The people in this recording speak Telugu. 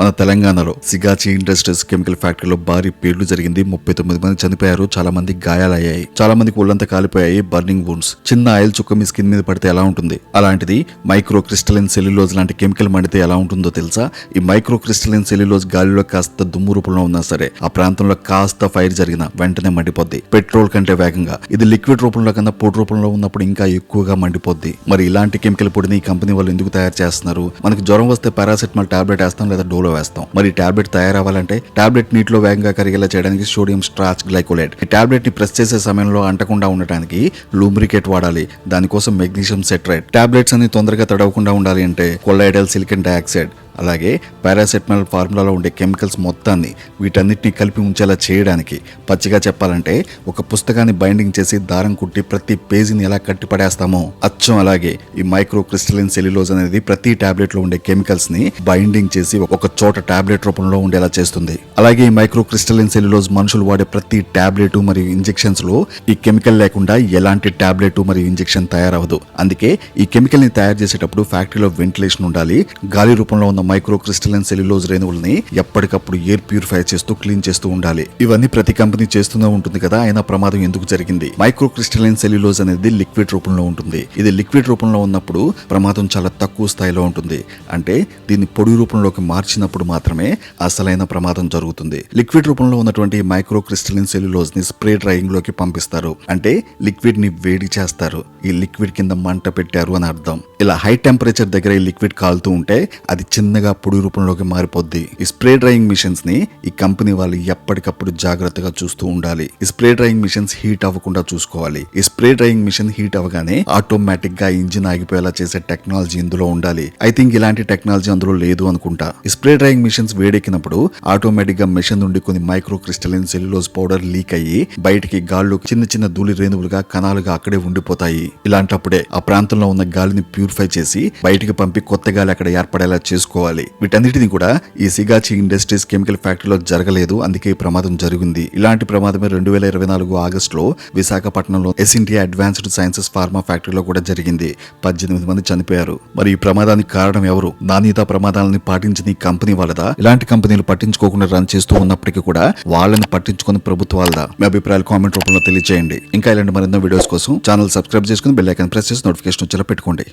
మన తెలంగాణలో సిగాచి ఇండస్ట్రీస్ కెమికల్ ఫ్యాక్టరీలో భారీ పేర్లు జరిగింది. ముప్పై తొమ్మిది మంది చనిపోయారు. చాలా మంది గాయాలయ్యాయి. చాలా మందికి ఒళ్ళంతా కాలిపోయాయి. బర్నింగ్ వూన్స్ చిన్న ఆయిల్ చుక్క మీ స్కిన్ మీద పడితే ఎలా ఉంటుంది? అలాంటిది మైక్రో క్రిస్టలిన్ సెల్యులోజ్ లాంటి కెమికల్ మండితే ఎలా ఉంటుందో తెలుసా? ఈ మైక్రో క్రిస్టలిన్ సెల్యులోజ్ గాలిలో కాస్త దుమ్ము రూపంలో ఉన్నా సరే ఆ ప్రాంతంలో కాస్త ఫైర్ జరిగిన వెంటనే మండిపోద్ది. పెట్రోల్ కంటే వేగంగా. ఇది లిక్విడ్ రూపంలో కన్నా పొడి రూపంలో ఉన్నప్పుడు ఇంకా ఎక్కువగా మండిపోద్ది. మరి ఇలాంటి కెమికల్ పొడిని ఈ కంపెనీ వాళ్ళు ఎందుకు తయారు చేస్తున్నారు? మనకి జ్వరం వస్తే పారాసెటమాల్ టాబ్లెట్ వేస్తాం లేదా డోలో వేస్తాం. మరి టాబ్లెట్ తయారవ్వాలంటే టాబ్లెట్ నీటిలో వేగంగా కరిగేలా చేయడానికి సోడియం స్ట్రాచ్ గ్లైకోలేట్. ఈ టాబ్లెట్ని ప్రెస్ చేసే సమయంలో అంటకుండా ఉండటానికి లూబ్రికేట్ వాడాలి. దానికోసం మెగ్నీషియం సెట్రైట్ టాబ్లెట్స్ అన్ని తొందరగా తడవకుండా ఉండాలి అంటే కొల్లైడల్ సిలికన్ డయాక్సైడ్. అలాగే పారాసెటమాల్ ఫార్ములాలో ఉండే కెమికల్స్ మొత్తాన్ని వీటన్నిటిని కలిపి ఉంచేలా చేయడానికి పచ్చిగా చెప్పాలంటే ఒక పుస్తకాన్ని బైండింగ్ చేసి దారం కుట్టి ప్రతి పేజీని ఎలా కట్టిపడేస్తామో అచ్చం అలాగే ఈ మైక్రో క్రిస్టలిన్ సెల్యులోజ్ అనేది ప్రతి టాబ్లెట్లో ఉండే కెమికల్స్ని బైండింగ్ చేసి ఒక చోట టాబ్లెట్ రూపంలో ఉండేలా చేస్తుంది. అలాగే ఈ మైక్రో క్రిస్టలిన్ సెల్యులోజ్ మనుషులు వాడే ప్రతి టాబ్లెట్ మరియు ఇంజెక్షన్స్లో ఈ కెమికల్ లేకుండా ఎలాంటి టాబ్లెట్ మరియు ఇంజెక్షన్ తయారవదు అందుకే ఈ కెమికల్ని తయారు చేసేటప్పుడు ఫ్యాక్టరీలో వెంటిలేషన్ ఉండాలి గాలి రూపంలో ఉన్న మైక్రో క్రిస్టలిన్ సెల్యులోజ్ రేణువుల్ని ఎప్పటికప్పుడు ఎయిర్ ప్యూరిఫై చేస్తూ క్లీన్ చేస్తూ ఉండాలి. ఇవన్నీ ప్రతి కంపెనీ చేస్తూనే ఉంటుంది కదా అయినా ప్రమాదం ఎందుకు జరిగింది? మైక్రో క్రిస్టలిన్ సెల్యులోజ్ అనేది లిక్విడ్ రూపంలో ఉంటుంది. ఇది లిక్విడ్ రూపంలో ఉన్నప్పుడు ప్రమాదం చాలా తక్కువ స్థాయిలో ఉంటుంది. అంటే దీన్ని పొడి రూపంలోకి మార్చినప్పుడు మాత్రమే అసలైన ప్రమాదం జరుగుతుంది. లిక్విడ్ రూపంలో ఉన్నటువంటి మైక్రో క్రిస్టలిన్ సెల్యులోజ్ని స్ప్రే డ్రైయింగ్లోకి పంపిస్తారు. అంటే లిక్విడ్ని వేడి చేస్తారు. ఈ లిక్విడ్ కింద మంట పెట్టారు అని అర్థం. ఇలా హై టెంపరేచర్ దగ్గర ఈ లిక్విడ్ కాలుతూ ఉంటే అది చిన్నగా పొడి రూపంలోకి మారిపోద్ది. ఈ స్ప్రే డ్రైయింగ్ మిషన్స్ని ఈ కంపెనీ వాళ్ళు ఎప్పటికప్పుడు జాగ్రత్తగా చూస్తూ ఉండాలి. ఈ స్ప్రే డ్రైయింగ్ మిషన్స్ హీట్ అవ్వకుండా చూసుకోవాలి. ఈ స్ప్రే డ్రైయింగ్ మిషన్ హీట్ అవ్వగానే ఆటోమేటిక్గా ఇంజిన్ ఆగిపోయేలా చేసే టెక్నాలజీ ఇందులో ఉండాలి. ఐ థింక్ ఇలాంటి టెక్నాలజీ అందులో లేదు అనుకుంటా. ఈ స్ప్రే డ్రైయింగ్ మిషన్స్ వేడెక్కినప్పుడు ఆటోమేటిక్గా మెషిన్ నుండి కొన్ని micro crystalline cellulose powder leak అయ్యి బయటికి గాళ్ళు చిన్న చిన్న ధూళి రేణువులుగా కణాలుగా అక్కడే ఉండిపోతాయి. ఇలాంటప్పుడే ఆ ప్రాంతంలో ఉన్న గాలిని ప్యూరిఫై చేసి బయటికి పంపి కొత్త గాలి అక్కడ ఏర్పడేలా చేసుకోవాలి. వీటన్నిటిని కూడా ఈ సిగాచి ఇండస్ట్రీస్ కెమికల్ ఫ్యాక్టరీలో జరగలేదు. అందుకే ఈ ప్రమాదం జరిగింది. ఇలాంటి ప్రమాదమే రెండు వేల ఇరవై నాలుగు ఆగస్టులో విశాఖపట్నంలో S India advanced sciences pharma ఫ్యాక్టరీలో కూడా జరిగింది. పద్దెనిమిది మంది చనిపోయారు. మరి ఈ ప్రమాదానికి కారణం ఎవరు? నాణ్యత ప్రమాదాలని పాటించిన కంపెనీ వాళ్ళదా? ఇలాంటి కంపెనీలు పట్టించుకోకుండా రన్ చేస్తూ ఉన్నప్పటికీ కూడా వాళ్ళని పట్టించుకుని ప్రభుత్వాలదా మీ అభిప్రాయాలు కామెంట్ రూపంలో తెలియజేయండి ఇంకా ఇలాంటి మరెన్నో వీడియోస్ కోసం ఛానల్ సబ్స్క్రైబ్ చేసుకుని బెల్ ఐకాన్ ప్రెస్ చేసి నోటిఫికేషన్ వచ్చేలా పెట్టుకోండి.